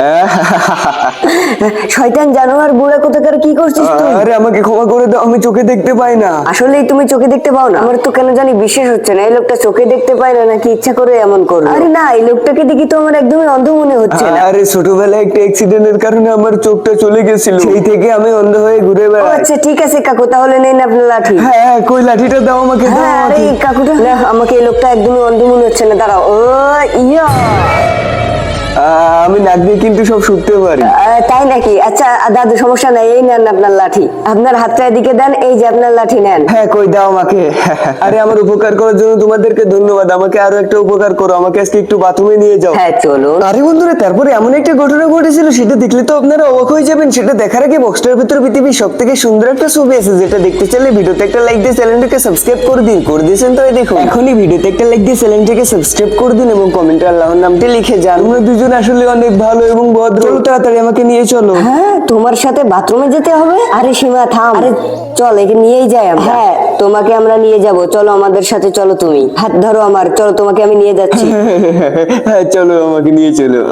শয়তান জানোয়ার বুড়া কোথাকার কি করছিস তুই? আরে আমাকে ক্ষমা করে দাও আমি চোখে দেখতে পাই না। আসলেই তুমি চোখে দেখতে পাও না। আমার তো কেন জানি বিশেষ হচ্ছে না এই লোকটা চোখে দেখতে পায় না নাকি ইচ্ছা করে এমন করল? আরে না এই লোকটাকে দেখি তো আমার একদমই অন্ধ মনে হচ্ছে না। আরে ছোটবেলায় একটা অ্যাক্সিডেন্টের কারণে আমার চোখটা চলে গেছিল। সেই থেকে আমি অন্ধ হয়ে ঘুরে বেড়াই। আচ্ছা ঠিক আছে কাকু তাহলে নেন আপনার লাঠি। হ্যাঁ হ্যাঁ, কই লাঠিটা দাও আমাকে দাও হ্যাঁ আরে কাকুটা না আমাকে এই লোকটা একদমই অন্ধ মনে হচ্ছে না দাঁড়াও। ও ইয়া! আমি নাক দিয়ে কিন্তু সব শুনতে পারি। তাই নাকি? আচ্ছা দাদু সমস্যা নাই এই নেন আপনার লাঠি। আপনার হাতটা এদিকে দেন এই যে আপনার লাঠি নেন। হ্যাঁ কই দাও আমাকে। আরে আমার উপকার করার জন্য তোমাদেরকে ধন্যবাদ। আমাকে আরও একটা উপকার করো। আমাকে আজকে একটু বাথরুমে নিয়ে যাও। হ্যাঁ চলুন। আরে বন্ধুরা তারপরে এমন একটা ঘটনা ঘটেছিল সেটা দেখলে তো আপনারা অবাক হয়ে যাবেন। সেটা দেখার আগে বক্সটার ভিতর পৃথিবীর সব থেকে সুন্দর একটা ছবি আছে যেটা দেখতে চাইলে ভিডিওতে একটা লাইক দিয়ে চ্যানেলটাকে সাবস্ক্রাইব করে দিন। করে দিয়েছেন তো এই দেখুন। এখনই ভিডিওতে একটা লাইক দিয়ে চ্যানেলটাকে সাবস্ক্রাইব করে দিন এবং কমেন্টে আল্লাহর নামটি লিখে যান। আমরা দুজন আসলে অনেক ভালো এবং ভদ্র। চলো তাড়াতাড়ি আমাকে নিয়ে চলো। হ্যাঁ তোমার সাথে বাথরুমে যেতে হবে? আরে সীমা থাম। আরে চল একে নিয়েই যাই আমরা। হ্যাঁ তোমাকে আমরা নিয়ে যাব। চলো আমাদের সাথে চলো তুমি। হাত ধরো আমার চলো তোমাকে আমি নিয়ে যাচ্ছি। হ্যাঁ চলো আমাকে নিয়ে চলো।